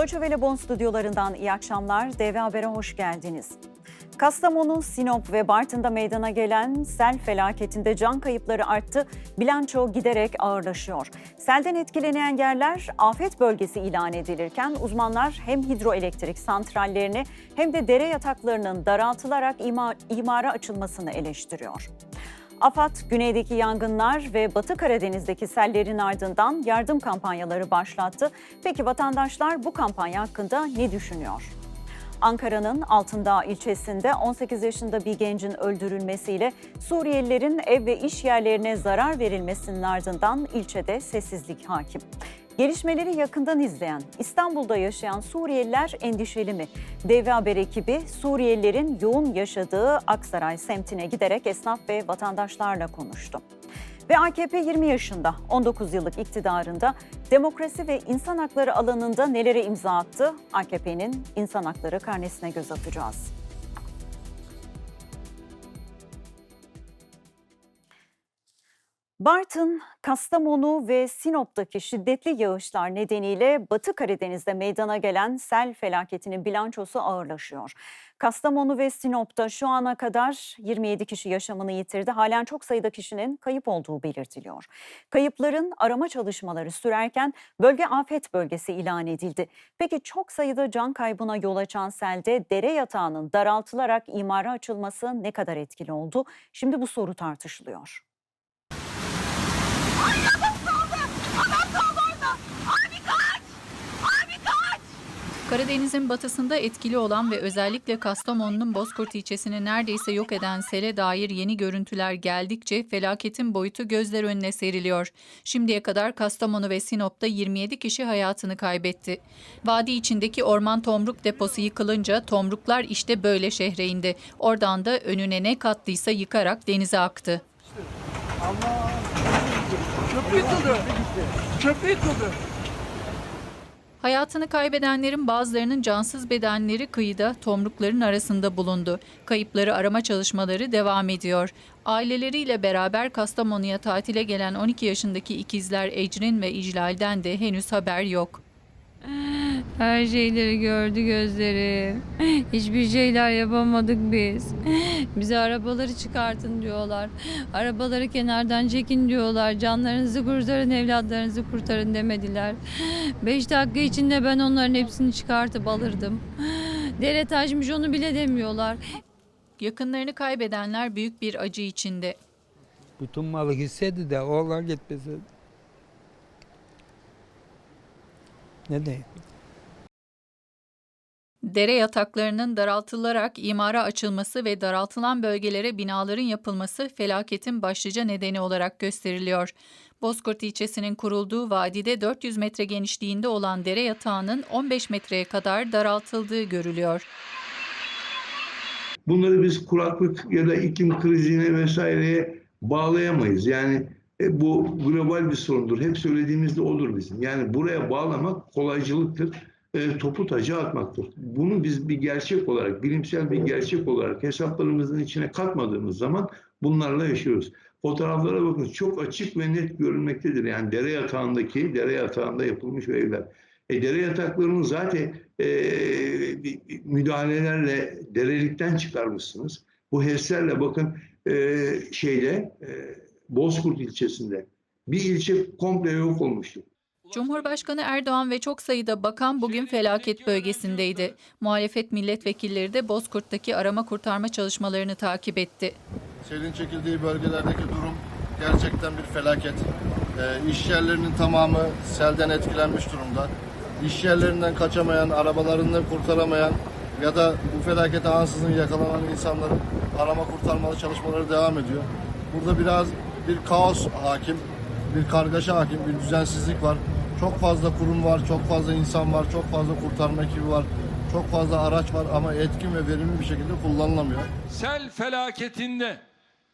Deutsche Welle Bonn stüdyolarından iyi akşamlar. DV Haber'e hoş geldiniz. Kastamonu, Sinop ve Bartın'da meydana gelen sel felaketinde can kayıpları arttı. Bilanço giderek ağırlaşıyor. Selden etkilenen yerler afet bölgesi ilan edilirken uzmanlar hem hidroelektrik santrallerini hem de dere yataklarının daraltılarak ima, imara açılmasını eleştiriyor. AFAD, güneydeki yangınlar ve Batı Karadeniz'deki sellerin ardından yardım kampanyaları başlattı. Peki vatandaşlar bu kampanya hakkında ne düşünüyor? Ankara'nın Altındağ ilçesinde 18 yaşında bir gencin öldürülmesiyle Suriyelilerin ev ve iş yerlerine zarar verilmesinin ardından ilçede sessizlik hakim. Gelişmeleri yakından izleyen İstanbul'da yaşayan Suriyeliler endişeli mi? Dev Haber ekibi Suriyelilerin yoğun yaşadığı Aksaray semtine giderek esnaf ve vatandaşlarla konuştu. Ve AKP 20 yaşında, 19 yıllık iktidarında demokrasi ve insan hakları alanında nelere imza attı? AKP'nin insan hakları karnesine göz atacağız. Bartın, Kastamonu ve Sinop'taki şiddetli yağışlar nedeniyle Batı Karadeniz'de meydana gelen sel felaketinin bilançosu ağırlaşıyor. Kastamonu ve Sinop'ta şu ana kadar 27 kişi yaşamını yitirdi. Halen çok sayıda kişinin kayıp olduğu belirtiliyor. Kayıpların arama çalışmaları sürerken bölge afet bölgesi ilan edildi. Peki çok sayıda can kaybına yol açan selde dere yatağının daraltılarak imara açılması ne kadar etkili oldu? Şimdi bu soru tartışılıyor. Karadeniz'in batısında etkili olan ve özellikle Kastamonu'nun Bozkurt ilçesini neredeyse yok eden sele dair yeni görüntüler geldikçe felaketin boyutu gözler önüne seriliyor. Şimdiye kadar Kastamonu ve Sinop'ta 27 kişi hayatını kaybetti. Vadi içindeki orman tomruk deposu yıkılınca tomruklar işte böyle şehre indi. Oradan da önüne ne kattıysa yıkarak denize aktı. Çöp yıkıldı. Çöp yıkıldı. Hayatını kaybedenlerin bazılarının cansız bedenleri kıyıda tomrukların arasında bulundu. Kayıpları arama çalışmaları devam ediyor. Aileleriyle beraber Kastamonu'ya tatile gelen 12 yaşındaki ikizler Ecrin ve İclal'den de henüz haber yok. Her şeyleri gördü gözlerim. Hiçbir şeyler yapamadık biz. Bize arabaları çıkartın diyorlar. Arabaları kenardan çekin diyorlar. Canlarınızı kurtarın, evlatlarınızı kurtarın demediler. Beş dakika içinde ben onların hepsini çıkartıp alırdım. Dere taşmış onu bile demiyorlar. Yakınlarını kaybedenler büyük bir acı içinde. Bütün malı hissedi de oğlan gitmesin. Ne diyeyim? Dere yataklarının daraltılarak imara açılması ve daraltılan bölgelere binaların yapılması felaketin başlıca nedeni olarak gösteriliyor. Bozkurt ilçesinin kurulduğu vadide 400 metre genişliğinde olan dere yatağının 15 metreye kadar daraltıldığı görülüyor. Bunları biz kuraklık ya da iklim krizine vesaireye bağlayamayız. Yani e, bu global bir sorundur. Hep söylediğimizde odur bizim. Yani buraya bağlamak kolaycılıktır. E, topu taca atmaktır. Bunu biz bir gerçek olarak, bilimsel bir gerçek olarak hesaplarımızın içine katmadığımız zaman bunlarla yaşıyoruz. Fotoğraflara bakın çok açık ve net görülmektedir. Yani dere yatağındaki, dere yatağında yapılmış evler. E, dere yataklarını zaten e, müdahalelerle derelikten çıkarmışsınız. Bu HES'lerle bakın e, şeyde e, Bozkurt ilçesinde bir ilçe komple yok olmuştu. Cumhurbaşkanı Erdoğan ve çok sayıda bakan bugün felaket bölgesindeydi. Muhalefet milletvekilleri de Bozkurt'taki arama kurtarma çalışmalarını takip etti. Selin çekildiği bölgelerdeki durum gerçekten bir felaket. E, iş yerlerinin tamamı selden etkilenmiş durumda. İş yerlerinden kaçamayan, arabalarını kurtaramayan ya da bu felakete ansızın yakalanan insanların arama kurtarmalı çalışmaları devam ediyor. Burada biraz bir kaos hakim, bir kargaşa hakim, bir düzensizlik var. Çok fazla kurum var, çok fazla insan var, çok fazla kurtarma ekibi var, çok fazla araç var ama etkin ve verimli bir şekilde kullanılamıyor. Sel felaketinde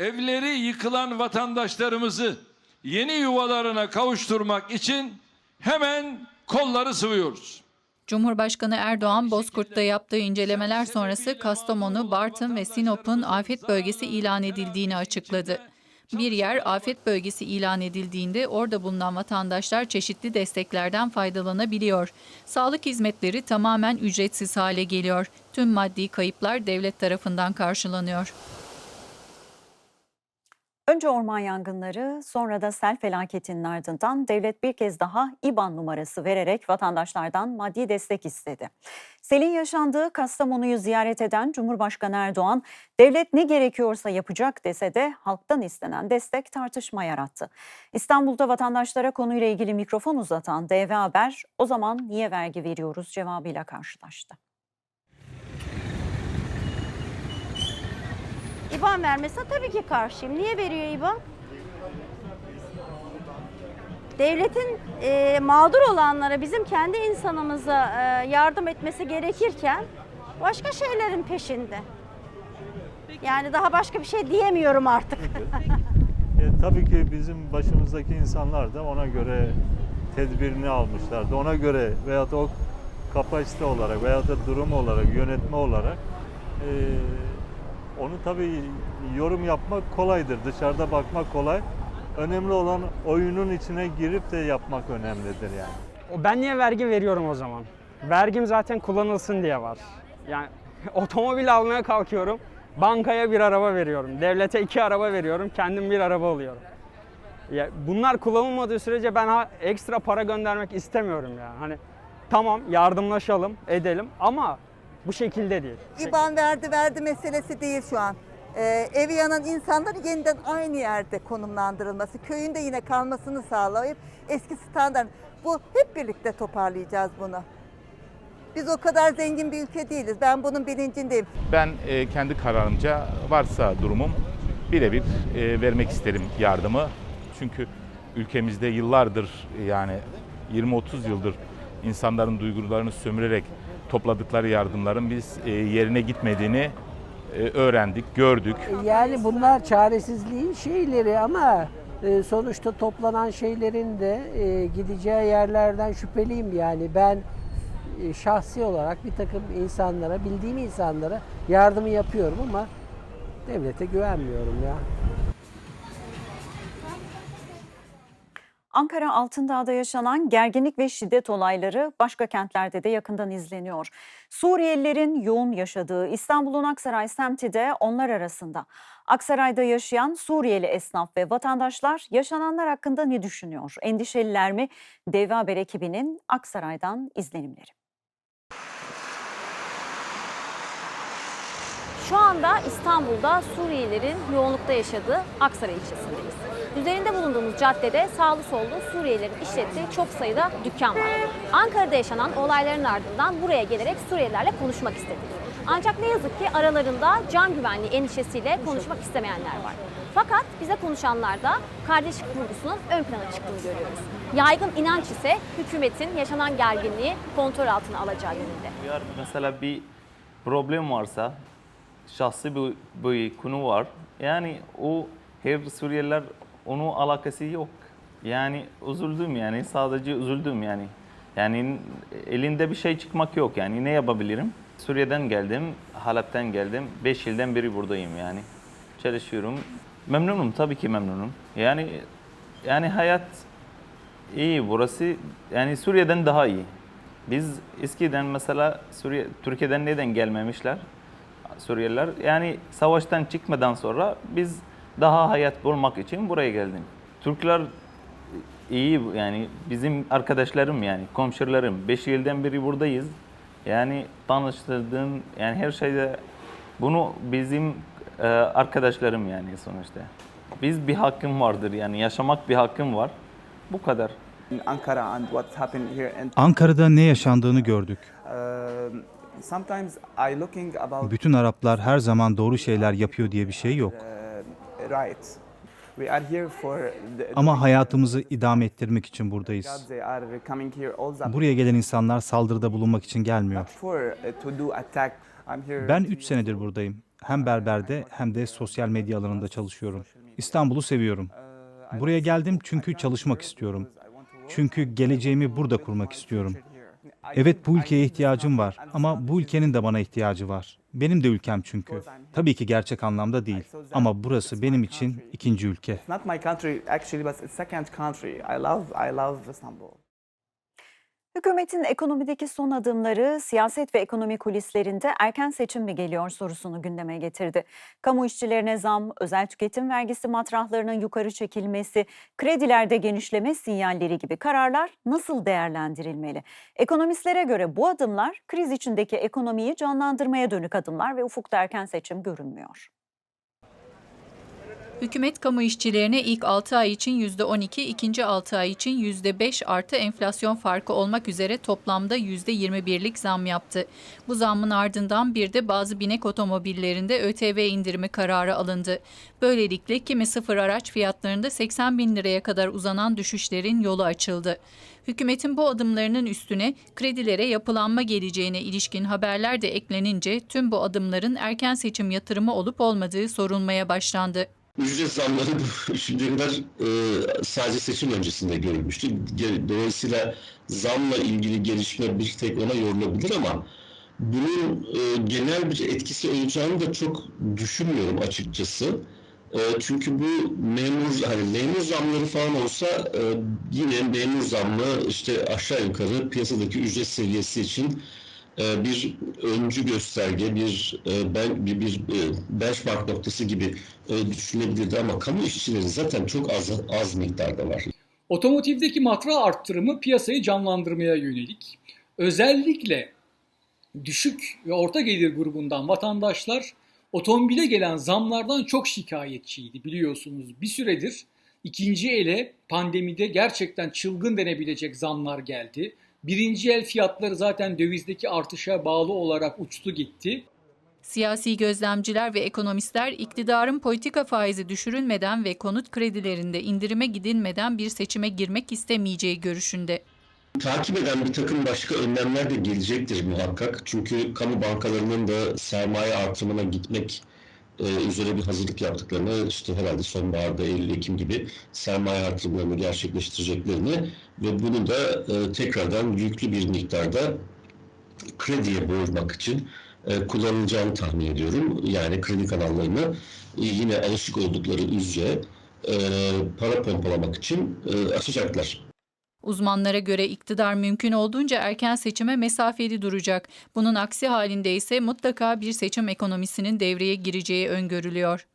evleri yıkılan vatandaşlarımızı yeni yuvalarına kavuşturmak için hemen kolları sıvıyoruz. Cumhurbaşkanı Erdoğan Bozkurt'ta yaptığı incelemeler sonrası Kastamonu, Bartın ve Sinop'un afet bölgesi ilan edildiğini açıkladı. Bir yer afet bölgesi ilan edildiğinde orada bulunan vatandaşlar çeşitli desteklerden faydalanabiliyor. Sağlık hizmetleri tamamen ücretsiz hale geliyor. Tüm maddi kayıplar devlet tarafından karşılanıyor. Önce orman yangınları, sonra da sel felaketinin ardından devlet bir kez daha İBAN numarası vererek vatandaşlardan maddi destek istedi. Selin yaşandığı Kastamonu'yu ziyaret eden Cumhurbaşkanı Erdoğan, devlet ne gerekiyorsa yapacak dese de halktan istenen destek tartışma yarattı. İstanbul'da vatandaşlara konuyla ilgili mikrofon uzatan DV Haber, o zaman niye vergi veriyoruz cevabıyla karşılaştı. İban vermese tabii ki karşıyım. Niye veriyor İban? Devletin e, mağdur olanlara, bizim kendi insanımıza e, yardım etmesi gerekirken başka şeylerin peşinde. Yani daha başka bir şey diyemiyorum artık. E, tabii ki bizim başımızdaki insanlar da ona göre tedbirini almışlardı. Ona göre veyahut o kapasite olarak veyahut da durum olarak, yönetme olarak e, onu tabii yorum yapmak kolaydır. Dışarıda bakmak kolay. Önemli olan oyunun içine girip de yapmak önemlidir yani. Ben niye vergi veriyorum o zaman? Vergim zaten kullanılsın diye var. Yani otomobil almaya kalkıyorum. Bankaya bir araba veriyorum. Devlete iki araba veriyorum. Kendim bir araba alıyorum. Ya bunlar kullanılmadığı sürece ben ha- ekstra para göndermek istemiyorum yani. Hani tamam yardımlaşalım, edelim ama bu şekilde değil. İban verdi verdi meselesi değil şu an. Ee, evi yanan insanların yeniden aynı yerde konumlandırılması, köyünde yine kalmasını sağlayıp eski standart. Bu hep birlikte toparlayacağız bunu. Biz o kadar zengin bir ülke değiliz. Ben bunun bilincindeyim. Ben e, kendi kararımca varsa durumum birebir e, vermek isterim yardımı. Çünkü ülkemizde yıllardır yani 20-30 yıldır insanların duygularını sömürerek topladıkları yardımların biz e, yerine gitmediğini e, öğrendik, gördük. Yani bunlar çaresizliğin şeyleri ama e, sonuçta toplanan şeylerin de e, gideceği yerlerden şüpheliyim yani ben e, şahsi olarak bir takım insanlara, bildiğim insanlara yardımı yapıyorum ama devlete güvenmiyorum ya. Ankara Altındağ'da yaşanan gerginlik ve şiddet olayları başka kentlerde de yakından izleniyor. Suriyelilerin yoğun yaşadığı İstanbul'un Aksaray semti de onlar arasında. Aksaray'da yaşayan Suriyeli esnaf ve vatandaşlar yaşananlar hakkında ne düşünüyor? Endişeliler mi? Dev Haber ekibinin Aksaray'dan izlenimleri. Şu anda İstanbul'da Suriyelilerin yoğunlukta yaşadığı Aksaray ilçesindeyiz. Üzerinde bulunduğumuz caddede sağlı sollu Suriyelilerin işlettiği çok sayıda dükkan var. Ankara'da yaşanan olayların ardından buraya gelerek Suriyelilerle konuşmak istedik. Ancak ne yazık ki aralarında can güvenliği endişesiyle konuşmak istemeyenler var. Fakat bize konuşanlarda kardeşlik vurgusunun ön plana çıktığını görüyoruz. Yaygın inanç ise hükümetin yaşanan gerginliği kontrol altına alacağı yönünde. Eğer mesela bir problem varsa, şahsi bir, bir konu var. Yani o her Suriyeliler onun alakası yok. Yani üzüldüm yani sadece üzüldüm yani. Yani elinde bir şey çıkmak yok yani ne yapabilirim? Suriye'den geldim, Halep'ten geldim. 5 yıldan beri buradayım yani. Çalışıyorum. Memnunum tabii ki memnunum. Yani yani hayat iyi burası. Yani Suriye'den daha iyi. Biz eskiden mesela Suriye, Türkiye'den neden gelmemişler Suriyeliler? Yani savaştan çıkmadan sonra biz daha hayat bulmak için buraya geldim. Türkler iyi yani bizim arkadaşlarım yani komşularım. 5 yıldan beri buradayız. Yani tanıştırdığım yani her şeyde bunu bizim e, arkadaşlarım yani sonuçta. Biz bir hakkım vardır yani yaşamak bir hakkım var. Bu kadar. Ankara'da ne yaşandığını gördük. um, Bütün Araplar her zaman doğru şeyler yapıyor diye bir şey yok. Ama hayatımızı idame ettirmek için buradayız. Buraya gelen insanlar saldırıda bulunmak için gelmiyor. uh. Ben 3 senedir buradayım. Hem berberde hem de sosyal medya alanında çalışıyorum. İstanbul'u seviyorum. Buraya geldim çünkü çalışmak istiyorum. Çünkü geleceğimi burada kurmak istiyorum. Evet bu ülkeye ihtiyacım var ama bu ülkenin de bana ihtiyacı var. Benim de ülkem çünkü. Tabii ki gerçek anlamda değil. Ama burası benim için ikinci ülke. Hükümetin ekonomideki son adımları siyaset ve ekonomi kulislerinde erken seçim mi geliyor sorusunu gündeme getirdi. Kamu işçilerine zam, özel tüketim vergisi matrahlarının yukarı çekilmesi, kredilerde genişleme sinyalleri gibi kararlar nasıl değerlendirilmeli? Ekonomistlere göre bu adımlar kriz içindeki ekonomiyi canlandırmaya dönük adımlar ve ufukta erken seçim görünmüyor. Hükümet kamu işçilerine ilk 6 ay için %12, ikinci 6 ay için %5 artı enflasyon farkı olmak üzere toplamda %21'lik zam yaptı. Bu zammın ardından bir de bazı binek otomobillerinde ÖTV indirimi kararı alındı. Böylelikle kimi sıfır araç fiyatlarında 80 bin liraya kadar uzanan düşüşlerin yolu açıldı. Hükümetin bu adımlarının üstüne kredilere yapılanma geleceğine ilişkin haberler de eklenince tüm bu adımların erken seçim yatırımı olup olmadığı sorulmaya başlandı. Ücret zamları şimdiye kadar e, sadece seçim öncesinde görülmüştü. Dolayısıyla zamla ilgili gelişme bir tek ona yorulabilir ama bunun e, genel bir etkisi olacağını da çok düşünmüyorum açıkçası. E, çünkü bu memur hani memur zamları falan olsa e, yine memur zammı işte aşağı yukarı piyasadaki ücret seviyesi için bir öncü gösterge, bir e, ben bir, bir e, benchmark noktası gibi e, düşünebilirdi ama kamu işçileri zaten çok az az miktarda var. Otomotivdeki matra arttırımı piyasayı canlandırmaya yönelik. Özellikle düşük ve orta gelir grubundan vatandaşlar otomobile gelen zamlardan çok şikayetçiydi biliyorsunuz. Bir süredir ikinci ele pandemide gerçekten çılgın denebilecek zamlar geldi. Birinci el fiyatları zaten dövizdeki artışa bağlı olarak uçtu gitti. Siyasi gözlemciler ve ekonomistler iktidarın politika faizi düşürülmeden ve konut kredilerinde indirime gidilmeden bir seçime girmek istemeyeceği görüşünde. Takip eden bir takım başka önlemler de gelecektir muhakkak. Çünkü kamu bankalarının da sermaye artırımına gitmek e, üzere bir hazırlık yaptıklarını işte herhalde sonbaharda Eylül-Ekim gibi sermaye artırımlarını gerçekleştireceklerini ve bunu da e, tekrardan yüklü bir miktarda krediye boğulmak için e, kullanılacağını tahmin ediyorum. Yani kredi kanallarını e, yine alışık oldukları üzere e, para pompalamak için açacaklar. Uzmanlara göre iktidar mümkün olduğunca erken seçime mesafeli duracak. Bunun aksi halinde ise mutlaka bir seçim ekonomisinin devreye gireceği öngörülüyor.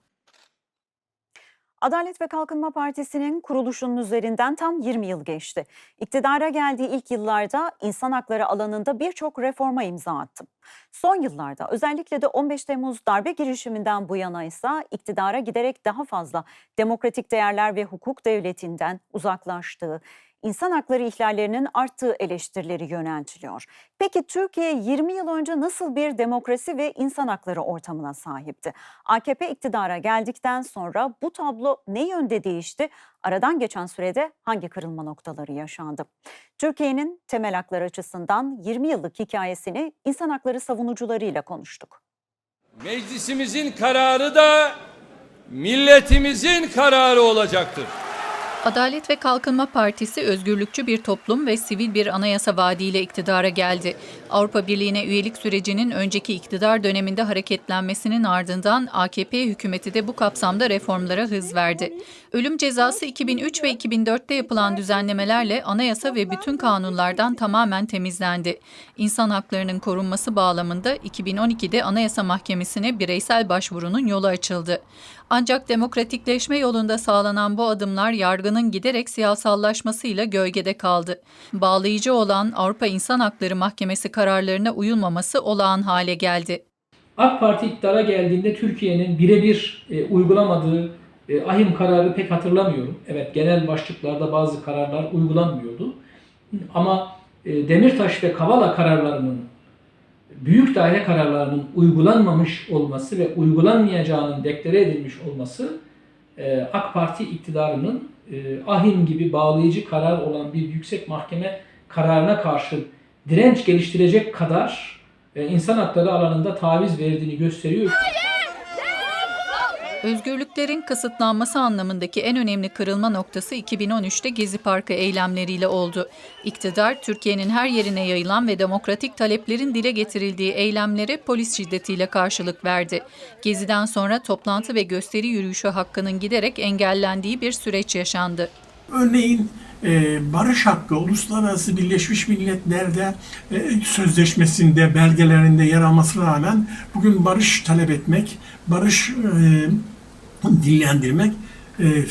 Adalet ve Kalkınma Partisi'nin kuruluşunun üzerinden tam 20 yıl geçti. İktidara geldiği ilk yıllarda insan hakları alanında birçok reforma imza attı. Son yıllarda özellikle de 15 Temmuz darbe girişiminden bu yana ise iktidara giderek daha fazla demokratik değerler ve hukuk devletinden uzaklaştığı, insan hakları ihlallerinin arttığı eleştirileri yöneltiliyor. Peki Türkiye 20 yıl önce nasıl bir demokrasi ve insan hakları ortamına sahipti? AKP iktidara geldikten sonra bu tablo ne yönde değişti? Aradan geçen sürede hangi kırılma noktaları yaşandı? Türkiye'nin temel haklar açısından 20 yıllık hikayesini insan hakları savunucularıyla konuştuk. Meclisimizin kararı da milletimizin kararı olacaktır. Adalet ve Kalkınma Partisi özgürlükçü bir toplum ve sivil bir anayasa vaadiyle iktidara geldi. Avrupa Birliği'ne üyelik sürecinin önceki iktidar döneminde hareketlenmesinin ardından AKP hükümeti de bu kapsamda reformlara hız verdi. Ölüm cezası 2003 ve 2004'te yapılan düzenlemelerle anayasa ve bütün kanunlardan tamamen temizlendi. İnsan haklarının korunması bağlamında 2012'de Anayasa Mahkemesi'ne bireysel başvurunun yolu açıldı. Ancak demokratikleşme yolunda sağlanan bu adımlar yargının giderek siyasallaşmasıyla gölgede kaldı. Bağlayıcı olan Avrupa İnsan Hakları Mahkemesi kararlarına uyulmaması olağan hale geldi. AK Parti iktidara geldiğinde Türkiye'nin birebir e, uygulamadığı e, ahim kararı pek hatırlamıyorum. Evet genel başlıklarda bazı kararlar uygulanmıyordu. Ama e, Demirtaş ve Kavala kararlarının büyük daire kararlarının uygulanmamış olması ve uygulanmayacağının deklare edilmiş olması e, AK Parti iktidarının e, ahim gibi bağlayıcı karar olan bir yüksek mahkeme kararına karşı direnç geliştirecek kadar e, insan hakları alanında taviz verdiğini gösteriyor. Özgürlüklerin kısıtlanması anlamındaki en önemli kırılma noktası 2013'te Gezi Parkı eylemleriyle oldu. İktidar, Türkiye'nin her yerine yayılan ve demokratik taleplerin dile getirildiği eylemlere polis şiddetiyle karşılık verdi. Gezi'den sonra toplantı ve gösteri yürüyüşü hakkının giderek engellendiği bir süreç yaşandı. Örneğin e, barış hakkı Uluslararası Birleşmiş Milletler'de e, sözleşmesinde, belgelerinde yer almasına rağmen bugün barış talep etmek, barış e, dillendirmek e, e,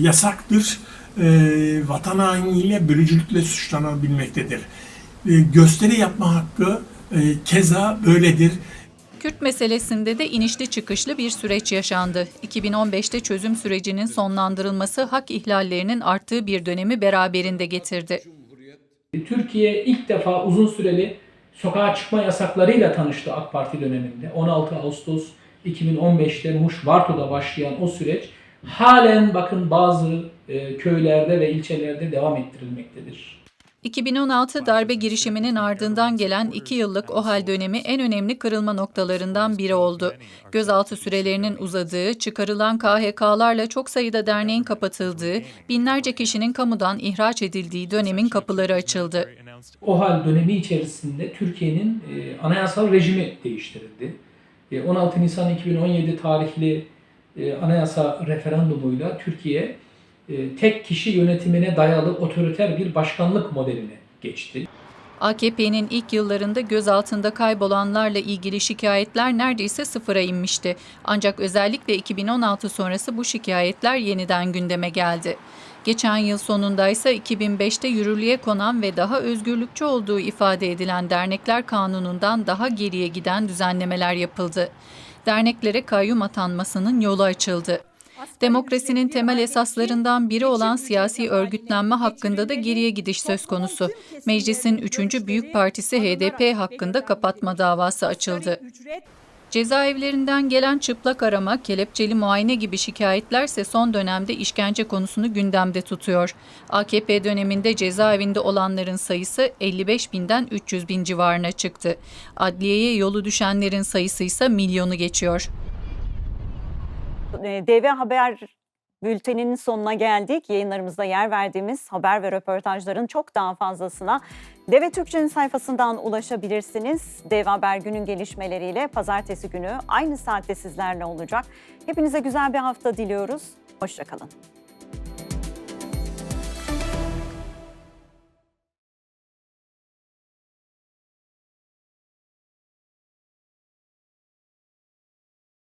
yasaktır. E, vatan hainliğiyle, bölücülükle suçlanabilmektedir. E, gösteri yapma hakkı e, keza böyledir. Kürt meselesinde de inişli çıkışlı bir süreç yaşandı. 2015'te çözüm sürecinin sonlandırılması hak ihlallerinin arttığı bir dönemi beraberinde getirdi. Türkiye ilk defa uzun süreli sokağa çıkma yasaklarıyla tanıştı AK Parti döneminde. 16 Ağustos 2015'te Muş Varto'da başlayan o süreç halen bakın bazı e, köylerde ve ilçelerde devam ettirilmektedir. 2016 darbe girişiminin ardından gelen iki yıllık OHAL dönemi en önemli kırılma noktalarından biri oldu. Gözaltı sürelerinin uzadığı, çıkarılan KHK'larla çok sayıda derneğin kapatıldığı, binlerce kişinin kamudan ihraç edildiği dönemin kapıları açıldı. OHAL dönemi içerisinde Türkiye'nin e, anayasal rejimi değiştirildi. E, 16 Nisan 2017 tarihli e, anayasa referandumuyla Türkiye e, tek kişi yönetimine dayalı otoriter bir başkanlık modeline geçti. AKP'nin ilk yıllarında gözaltında kaybolanlarla ilgili şikayetler neredeyse sıfıra inmişti. Ancak özellikle 2016 sonrası bu şikayetler yeniden gündeme geldi. Geçen yıl sonunda ise 2005'te yürürlüğe konan ve daha özgürlükçü olduğu ifade edilen dernekler kanunundan daha geriye giden düzenlemeler yapıldı. Derneklere kayyum atanmasının yolu açıldı. Demokrasinin temel esaslarından biri olan siyasi örgütlenme hakkında da geriye gidiş söz konusu. Meclisin 3. Büyük Partisi HDP hakkında kapatma davası açıldı. Cezaevlerinden gelen çıplak arama, kelepçeli muayene gibi şikayetlerse son dönemde işkence konusunu gündemde tutuyor. AKP döneminde cezaevinde olanların sayısı 55 binden 300 bin civarına çıktı. Adliyeye yolu düşenlerin sayısı ise milyonu geçiyor. E, DV Haber bülteninin sonuna geldik. Yayınlarımızda yer verdiğimiz haber ve röportajların çok daha fazlasına Deve Türkçe'nin sayfasından ulaşabilirsiniz. Dev Haber günün gelişmeleriyle pazartesi günü aynı saatte sizlerle olacak. Hepinize güzel bir hafta diliyoruz. Hoşçakalın.